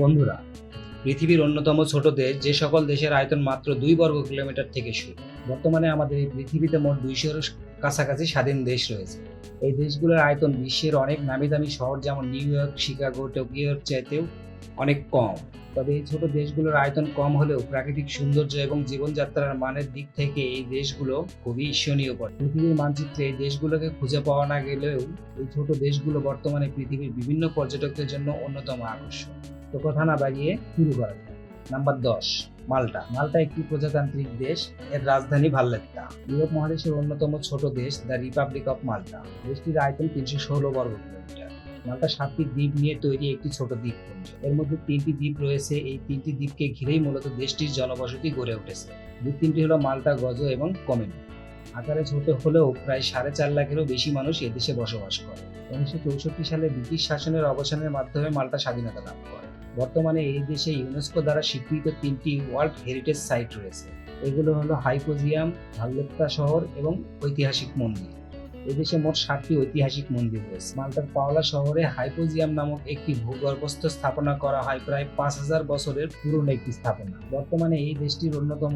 বন্ধুরা, পৃথিবীর অন্যতম ছোট দেশ, যে সকল দেশের আয়তন মাত্র দুই বর্গ কিলোমিটার থেকে শুরু। বর্তমানে আমাদের এই পৃথিবীতে মোট দুইশোর কাছাকাছি স্বাধীন দেশ রয়েছে। এই দেশগুলোর আয়তন বিশ্বের অনেক নামি দামি শহর, যেমন নিউ ইয়র্ক, শিকাগো টোকিওর চাইতেও অনেক কম। তবে এই ছোট দেশগুলোর আয়তন কম হলেও প্রাকৃতিক সৌন্দর্য এবং জীবনযাত্রার মানের দিক থেকে এই দেশগুলো খুবই ঈর্ষণীয় পড়ে পৃথিবীর মানচিত্রে এই দেশগুলোকে খুঁজে পাওয়া না গেলেও এই ছোট দেশগুলো বর্তমানে পৃথিবীর বিভিন্ন পর্যটকদের জন্য অন্যতম আকর্ষণ। তো কথা না শুরু করা যাক। নাম্বার দশ, মাল্টা। মাল্টা একটি প্রজাতান্ত্রিক দেশ, এর রাজধানী ভাল্লেত্তা। ইউরোপ মহাদেশের অন্যতম ছোট দেশ, দ্য রিপাবলিক অফ মাল্টা। দেশটির আয়তন তিনশো ষোলো বর্গ কিলোমিটার। মাল্টা সাতটি দ্বীপ নিয়ে তৈরি একটি ছোট দ্বীপপুঞ্জ এর মধ্যে তিনটি দ্বীপ রয়েছে। এই তিনটি দ্বীপকে ঘিরেই মূলত দেশটির জনবসতি গড়ে উঠেছে। দ্বীপ তিনটি হলো মাল্টা, গজ এবং কমেন। আকারে ছোট হলেও প্রায় সাড়ে চার লাখেরও বেশি মানুষ এদেশে বসবাস করে। উনিশশো চৌষট্টি সালে ব্রিটিশ শাসনের অবসানের মাধ্যমে মাল্টা স্বাধীনতা লাভ করে। বর্তমানে এই দেশে ইউনেস্কো দ্বারা স্বীকৃত তিনটি ওয়ার্ল্ড হেরিটেজ সাইট রয়েছে। এগুলো হলো হাইপোজিয়াম ভাল্লেত্তা শহর এবং ঐতিহাসিক মন্দির। এদেশে মোট ষাটটি ঐতিহাসিক মন্দির রয়েছে। মাল্টার পাওলা শহরে হাইপোজিয়াম নামক একটি ভূগর্ভস্থ স্থাপনা করা হয় প্রায় পাঁচ হাজার বছরের পুরনো একটি স্থাপনা। বর্তমানে এই দেশটির অন্যতম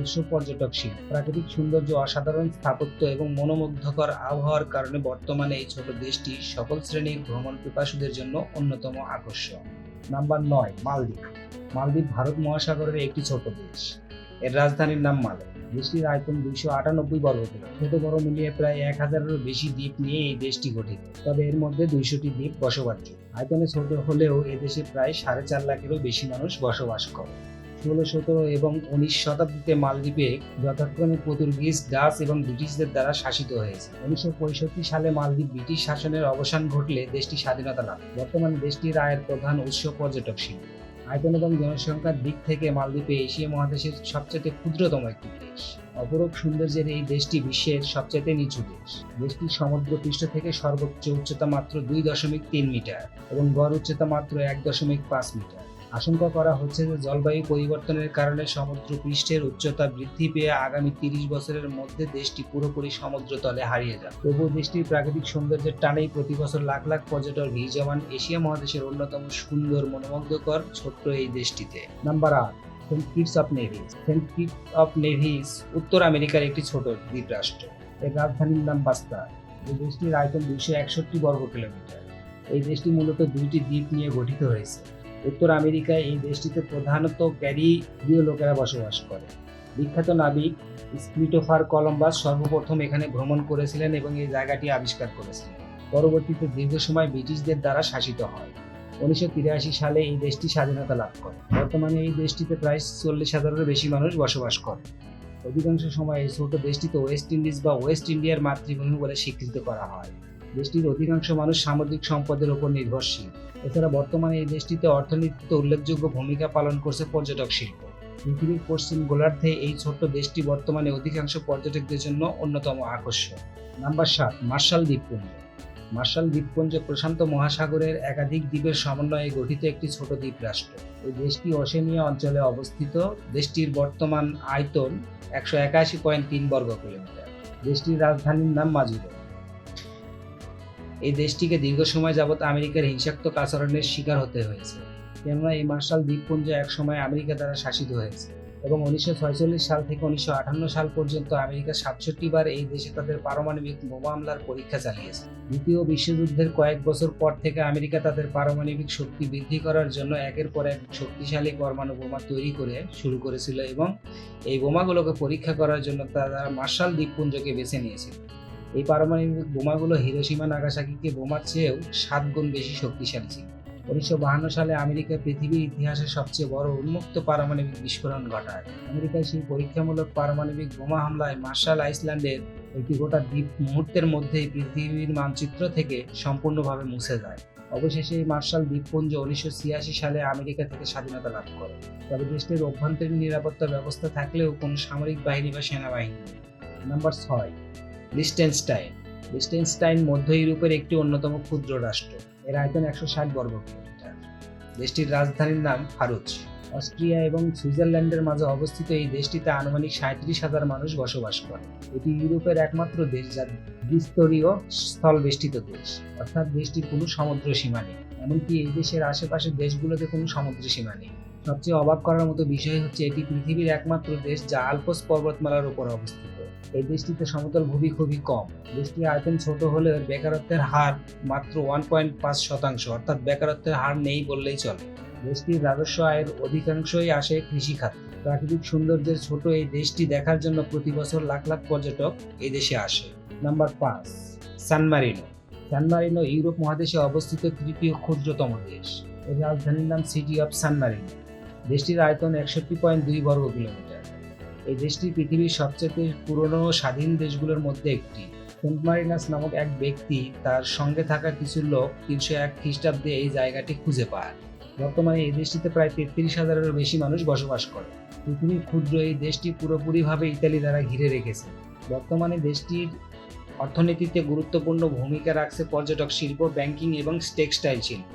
উৎস পর্যটক শিল্প। প্রাকৃতিক সৌন্দর্য অসাধারণ স্থাপত্য এবং মনোমুগ্ধকর আবহাওয়ার কারণে বর্তমানে এই ছোট দেশটি সকল শ্রেণির ভ্রমণ পিপাসুদের জন্য অন্যতম আকর্ষণ। নাম্বার নয়, মালদ্বীপ। মালদ্বীপ ভারত মহাসাগরের একটি ছোট দেশ। এর রাজধানীর নাম মালে দেশটির আয়তন দুইশো আটানব্বই বর্গ কিলোমিটার। ছোট বড় মিলিয়ে প্রায় এক হাজারেরও বেশি দ্বীপ নিয়ে এই দেশটি গঠিত। তবে এর মধ্যে দুইশোটি দ্বীপ বসবাসযোগ্য। আয়তনে ছোট হলেও এদেশে প্রায় সাড়ে চার লাখেরও বেশি মানুষ বসবাস করে। ষোলো, সতেরো এবং উনিশ শতাব্দীতে মালদ্বীপে যথাক্রমে পর্তুগিজ ডাচ এবং ব্রিটিশদের দ্বারা শাসিত হয়েছে। উনিশশো পঁয়ষট্টি সালে মালদ্বীপ ব্রিটিশ শাসনের অবসান ঘটলে দেশটি স্বাধীনতা লাভ বর্তমানে দেশটির আয়ের প্রধান উৎস পর্যটক শিল্প। আয়তন এবং জনসংখ্যার দিক থেকে মালদ্বীপে এশিয়া মহাদেশের সবচেয়ে ক্ষুদ্রতম একটি দেশ। অপরূপ সৌন্দর্যের এই দেশটি বিশ্বের সবচেয়ে নিচু দেশ। দেশটির সমুদ্র পৃষ্ঠ থেকে সর্বোচ্চ উচ্চতা মাত্র দুই দশমিক তিন মিটার এবং গড় উচ্চতা মাত্র এক দশমিক পাঁচ মিটার। আশঙ্কা করা হচ্ছে যে জলবায়ু পরিবর্তনের কারণে সমুদ্র পৃষ্ঠের উচ্চতা বৃদ্ধি পেয়ে আগামী তিরিশ বছরের মধ্যে দেশটি পুরোপুরি সমুদ্র তলে হারিয়ে যাবে। তবুও দেশটির প্রাকৃতিক সৌন্দর্যের টানেই প্রতি বছর লাখ লাখ পর্যটক ভিড় জমান এশিয়া মহাদেশের অন্যতম সুন্দর মনোমুগ্ধকর ছোট্ট এই দেশটিতে। নাম্বার আট, Saint Kitts of Nevis Saint Kitts of Nevis উত্তর আমেরিকার একটি ছোট দ্বীপ রাষ্ট্র এর রাজধানীর নাম বাস্তা এই দেশটির আয়তন দুইশো একষট্টি বর্গ কিলোমিটার। এই দেশটি মূলত দুইটি দ্বীপ নিয়ে গঠিত হয়েছে। উত্তর আমেরিকায় এই দেশটিতে প্রধানত ক্যারিবীয় লোকেরা বসবাস করে। বিখ্যাত নাবিক স্ক্রিটোফার কলম্বাস সর্বপ্রথম এখানে ভ্রমণ করেছিলেন এবং এই জায়গাটি আবিষ্কার করেছিলেন। পরবর্তীতে দীর্ঘ সময় ব্রিটিশদের দ্বারা শাসিত হয়। উনিশশো তিরাশি সালে এই দেশটি স্বাধীনতা লাভ করে। বর্তমানে এই দেশটিতে প্রায় চল্লিশ হাজারেরও বেশি মানুষ বসবাস করে। অধিকাংশ সময় এই ছোট দেশটিতে ওয়েস্ট ইন্ডিজ বা ওয়েস্ট ইন্ডিয়ার মাতৃভূমি বলে স্বীকৃত করা হয়। দেশটির অধিকাংশ মানুষ সামুদ্রিক সম্পদের উপর নির্ভরশীল। এছাড়া বর্তমানে এই দেশটিতে অর্থনীতিতে উল্লেখযোগ্য ভূমিকা পালন করছে পর্যটক শিল্প। পৃথিবীর পশ্চিম গোলার্ধে এই ছোট্ট দেশটি বর্তমানে অধিকাংশ পর্যটকদের জন্য অন্যতম আকর্ষণ। নাম্বার সাত, মার্শাল দ্বীপপুঞ্জ। মার্শাল দ্বীপপুঞ্জ প্রশান্ত মহাসাগরের একাধিক দ্বীপের সমন্বয়ে গঠিত একটি ছোট দ্বীপ রাষ্ট্র এই দেশটি অসেনিয়া অঞ্চলে অবস্থিত। দেশটির বর্তমান আয়তন একশো একাশি পয়েন্ট তিন বর্গ কিলোমিটার দেশটির রাজধানীর নাম মাজুরো এই দেশটিকে দীর্ঘ সময় যাবৎ আমেরিকার হিংসাত্মক আচরণের শিকার হতে হয়েছে। কেননা এই মার্শাল দ্বীপপুঞ্জ একসময় আমেরিকা দ্বারা শাসিত হয়েছে এবং উনিশশো সাল থেকে উনিশশো আটান্ন সাল পর্যন্ত আমেরিকা সাতষট্টি বার এই দেশে তাদের পারমাণবিক বোমা হামলার পরীক্ষা চালিয়েছে। দ্বিতীয় বিশ্বযুদ্ধের কয়েক বছর পর থেকে আমেরিকা তাদের পারমাণবিক শক্তি বৃদ্ধি করার জন্য একের পর এক শক্তিশালী পরমাণু বোমা তৈরি করে শুরু করেছিল এবং এই বোমাগুলোকে পরীক্ষা করার জন্য তারা মার্শাল দ্বীপপুঞ্জকে বেছে নিয়েছিল। এই পারমাণবিক বোমাগুলো হিরোসীমা নাগাসাকিকে বোমার চেয়েও সাত গুণ বেশি শক্তিশালী ছিল। উনিশশো সালে আমেরিকা পৃথিবীর ইতিহাসের সবচেয়ে বড় উন্মুক্ত পারমাণবিক বিস্ফোরণ ঘটায়। আমেরিকায় সেই পরীক্ষামূলক পারমাণবিক বোমা হামলায় মার্শাল আইসল্যান্ডের একটি গোটা দ্বীপ মুহূর্তের মধ্যেই পৃথিবীর মানচিত্র থেকে সম্পূর্ণভাবে মুছে যায়। অবশেষে এই মার্শাল দ্বীপপুঞ্জ উনিশশো ছিয়াশি সালে আমেরিকা থেকে স্বাধীনতা লাভ করে। তবে দেশটির অভ্যন্তরীণ নিরাপত্তা ব্যবস্থা থাকলেও কোনো সামরিক বাহিনী বা সেনাবাহিনী নাম্বার ছয় লিস্টেনস্টাইন। লিস্টেনস্টাইন মধ্য ইউরোপের একটি অন্যতম ক্ষুদ্র রাষ্ট্র। এর আয়তন একশো ষাট বর্গ কিলোমিটার। দেশটির রাজধানীর নাম ফারুচ অস্ট্রিয়া এবং সুইজারল্যান্ডের মাঝে অবস্থিত এই দেশটিতে আনুমানিক সাঁত্রিশ হাজার মানুষ বসবাস করে। এটি ইউরোপের একমাত্র দেশ যা দ্বিস্তরীয় স্থল বেষ্টিত দেশ। অর্থাৎ দেশটির কোনো সমুদ্র সীমা নেই। এমনকি এই দেশের আশেপাশের দেশগুলোতে কোনো সমুদ্র সীমা নেই। সবচেয়ে অবাক করার মতো বিষয় হচ্ছে এটি পৃথিবীর একমাত্র দেশ যা আলপস পর্বতমালার উপর অবস্থিত। এই দেশটিতে সমতল ভূমি খুবই কম। দেশটির আয়তন ছোট হলেও বেকারত্বের হার মাত্র ওয়ান পয়েন্ট পাঁচ শতাংশ, অর্থাৎ বেকারত্বের হার নেই বললেই চলে। দেশটির রাজস্ব আয়ের অধিকাংশই আসে কৃষি খাতে প্রাকৃতিক সৌন্দর্যের ছোট এই দেশটি দেখার জন্য প্রতি বছর লাখ লাখ পর্যটক এই দেশে আসে। নাম্বার পাঁচ, San Marino. San Marino Europe মহাদেশে অবস্থিত তৃতীয় ক্ষুদ্রতম দেশ। এর রাজধানীর নাম সিটি অফ সান মারিনো। দেশটির আয়তন একষট্টি পয়েন্ট দুই বর্গ কিলোমিটার এই দেশটি পৃথিবীর সবচেয়ে পুরনো স্বাধীন দেশগুলোর মধ্যে একটি। সেন্ট মারিনাস নামক এক ব্যক্তি তার সঙ্গে থাকা কিছু লোক তিনশো এক খ্রিস্টাব্দে এই জায়গাটি খুঁজে পায়। বর্তমানে এই দেশটিতে প্রায় তেত্রিশ হাজারেরও বেশি মানুষ বসবাস করে। পৃথিবীর ক্ষুদ্র এই দেশটি পুরোপুরিভাবে ইতালি দ্বারা ঘিরে রেখেছে। বর্তমানে দেশটির অর্থনীতিতে গুরুত্বপূর্ণ ভূমিকা রাখছে পর্যটক শিল্প, ব্যাংকিং এবং টেক্সটাইল শিল্প।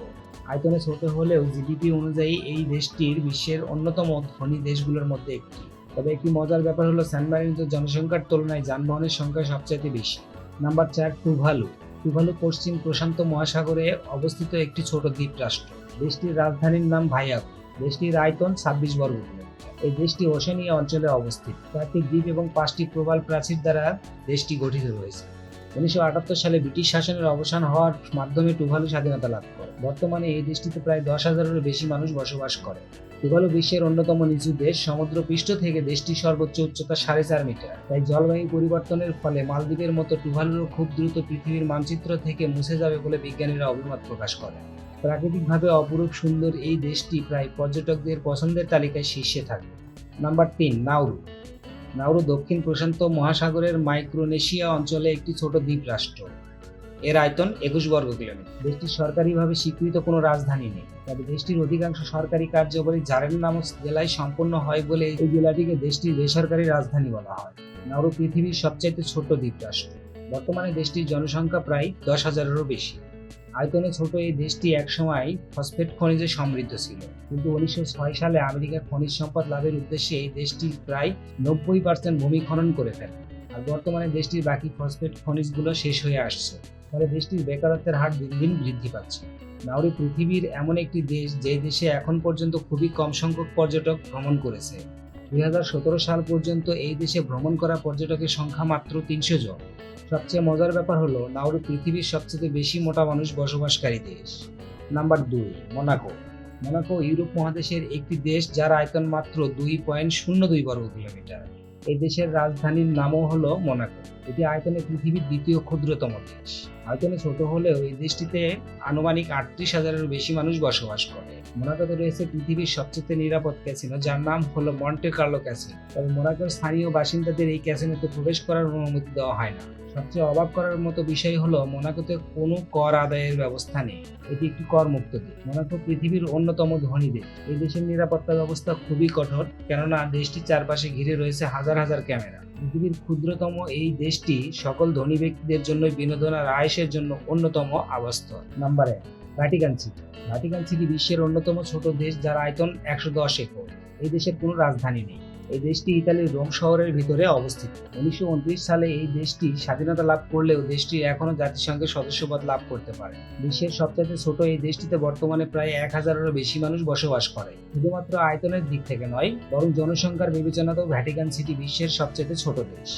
আয়তনে ছোট হলেও জিডিপি অনুযায়ী এই দেশটির বিশ্বের অন্যতম ধনী দেশগুলোর মধ্যে একটি। তবে একটি মজার ব্যাপার হলো স্যান মারিনোতে জনসংখ্যার তুলনায় যানবাহনের সংখ্যা সবচাইতে বেশি। নাম্বার চার, টুভালু। টুভালু পশ্চিম প্রশান্ত মহাসাগরে অবস্থিত একটি ছোট দ্বীপ রাষ্ট্র। দেশটির রাজধানীর নাম ভাইয়াক দেশটির আয়তন ছাব্বিশ বর্গ এই দেশটি ওশেনিয়া অঞ্চলে অবস্থিত। চারটি দ্বীপ এবং পাঁচটি প্রবাল প্রাচীর দ্বারা দেশটি গঠিত রয়েছে। উনিশশো আটাত্তর সালে ব্রিটিশ শাসনের অবসান হওয়ার মাধ্যমে টুভালু স্বাধীনতা লাভ করে। বর্তমানে এই দেশটিতে প্রায় দশ হাজারেরও বেশি মানুষ বসবাস করে। টুভালু বিশ্বের অন্যতম নিচু দেশ সমুদ্র পৃষ্ঠ থেকে দেশটির সর্বোচ্চ উচ্চতা সাড়ে চার মিটার। তাই জলবায়ু পরিবর্তনের ফলে মালদ্বীপের মতো টুভালুরও খুব দ্রুত পৃথিবীর মানচিত্র থেকে মুছে যাবে বলে বিজ্ঞানীরা অভিমত প্রকাশ করেন। প্রাকৃতিকভাবে অপরূপ সুন্দর এই দেশটি প্রায় পর্যটকদের পছন্দের তালিকায় শীর্ষে থাকে নাম্বার তিন নাউরু নাউরু দক্ষিণ প্রশান্ত মহাসাগরের মাইক্রোনেশিয়া অঞ্চলে একটি ছোট দ্বীপ রাষ্ট্র। এর আয়তন একুশ বর্গ কিলোমিটার। দেশটির সরকারিভাবে স্বীকৃত কোনো রাজধানী নেই, তবে দেশটির অধিকাংশ সরকারি কার্যকরী জারেন নামক জেলায় সম্পন্ন হয় বলে এই জেলাটিকে দেশটির বেসরকারি রাজধানী বলা হয়। নাউরু পৃথিবীর সবচাইতে ছোট দ্বীপ রাষ্ট্র। বর্তমানে দেশটির জনসংখ্যা প্রায় দশ হাজারেরও বেশি। আয়তনে ছোট এই দেশটি একসময় ফসফেট খনিজে সমৃদ্ধ ছিল। কিন্তু উনিশশো ছয় সালে আমেরিকা খনিজ সম্পদ লাভের উদ্দেশ্যে এই দেশটি প্রায় নব্বই পার্সেন্ট ভূমি খনন করে ফেলে। আর বর্তমানে দেশটির বাকি ফসফেট খনিজগুলো শেষ হয়ে আসছে। ফলে দেশটির বেকারত্বের হার দিন দিন বৃদ্ধি পাচ্ছে। নাউরি পৃথিবীর এমন একটি দেশ যে দেশে এখন পর্যন্ত খুবই কম সংখ্যক পর্যটক ভ্রমণ করেছে। দুই হাজার সতেরো সাল পর্যন্ত এই দেশে ভ্রমণ করা পর্যটকের সংখ্যা মাত্র তিনশো জন। সবচেয়ে মজার ব্যাপার হলো নাউরু পৃথিবীর সবচেয়ে বেশি মোটা মানুষ বসবাসকারী দেশ। নাম্বার দুই, মোনাকো। মোনাকো ইউরোপ মহাদেশের একটি দেশ যার আয়তন মাত্র দুই পয়েন্ট শূন্য দুই বর্গ কিলোমিটার। এই দেশের রাজধানীর নামও হলো মোনাকো। এটি আয়তনে পৃথিবীর দ্বিতীয় ক্ষুদ্রতম দেশ। আয়তনে ছোট হলেও এই দেশটিতে আনুমানিক আটত্রিশ হাজারেরও বেশি মানুষ বসবাস করে। মোনাকোতে রয়েছে পৃথিবীর সবচেয়ে নিরাপদ ক্যাসিনো, যার নাম হলো মন্টে কার্লো ক্যাসিনো। তবে মোনাকোর স্থানীয় বাসিন্দাদের এই ক্যাসিনোতে প্রবেশ করার অনুমতি দেওয়া হয় না। সবচেয়ে অবাক করার মতো বিষয় হলো মোনাকোতে কোনো কর আদায়ের ব্যবস্থা নেই। এটি একটি করমুক্ত দেশ। মোনাকো পৃথিবীর অন্যতম ধনী দেশ। এই দেশের নিরাপত্তা ব্যবস্থা খুবই কঠোর, কেননা দেশটির চারপাশে ঘিরে রয়েছে হাজার হাজার ক্যামেরা। পৃথিবীর ক্ষুদ্রতম এই দেশটি সকল ধনী ব্যক্তিদের জন্য বিনোদন আর আয়েসের জন্য অন্যতম আবাসস্থল। নাম্বার এক ভ্যাটিকান সিটি। ভ্যাটিকান সিটি বিশ্বের অন্যতম ছোট দেশ যার আয়তন একশো দশ একর। এই দেশের কোনো রাজধানী নেই। এই দেশটি ইতালির রোম শহরের ভিতরে অবস্থিত। উনিশশো উনত্রিশ সালে এই দেশটি স্বাধীনতা লাভ করলেও দেশটি এখনও জাতিসংঘের সদস্যপদ লাভ করতে পারে। বিশ্বের সবচেয়ে ছোট এই দেশটিতে বর্তমানে প্রায় এক হাজারেরও বেশি মানুষ বসবাস করে। শুধুমাত্র আয়তনের দিক থেকে নয়, বরং জনসংখ্যার বিবেচনাতেও ভ্যাটিকান সিটি বিশ্বের সবচেয়ে ছোট দেশ।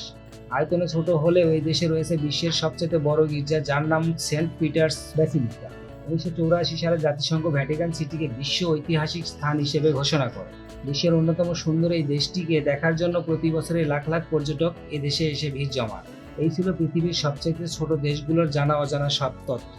আয়তনে ছোট হলেও এই দেশে রয়েছে বিশ্বের সবচেয়ে বড় গির্জা, যার নাম সেন্ট পিটার্স ব্যাসিলিকা। উনিশশো চৌরাশি সালে জাতিসংঘ ভ্যাটিকান সিটিকে বিশ্ব ঐতিহাসিক স্থান হিসেবে ঘোষণা করে। বিশ্বের অন্যতম সুন্দর এই দেশটিকে দেখার জন্য প্রতি বছরে লাখ লাখ পর্যটক এদেশে এসে ভিড় জমান। এই ছিল পৃথিবীর সবচেয়ে ছোট দেশগুলোর জানা অজানা সব তথ্য।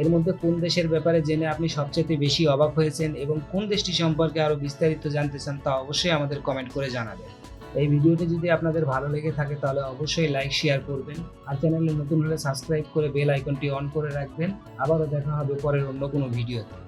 এর মধ্যে কোন দেশের ব্যাপারে জেনে আপনি সবচেয়ে বেশি অবাক হয়েছেন এবং কোন দেশটি সম্পর্কে আরও বিস্তারিত জানতে চান তা অবশ্যই আমাদের কমেন্ট করে জানাবেন। এই ভিডিওটি যদি আপনাদের ভালো লেগে থাকে, তাহলে অবশ্যই লাইক শেয়ার করবেন। আর চ্যানেলে নতুন হলে সাবস্ক্রাইব করে বেল আইকনটি অন করে রাখবেন। আবারও দেখা হবে পরের অন্য কোনো ভিডিওতে।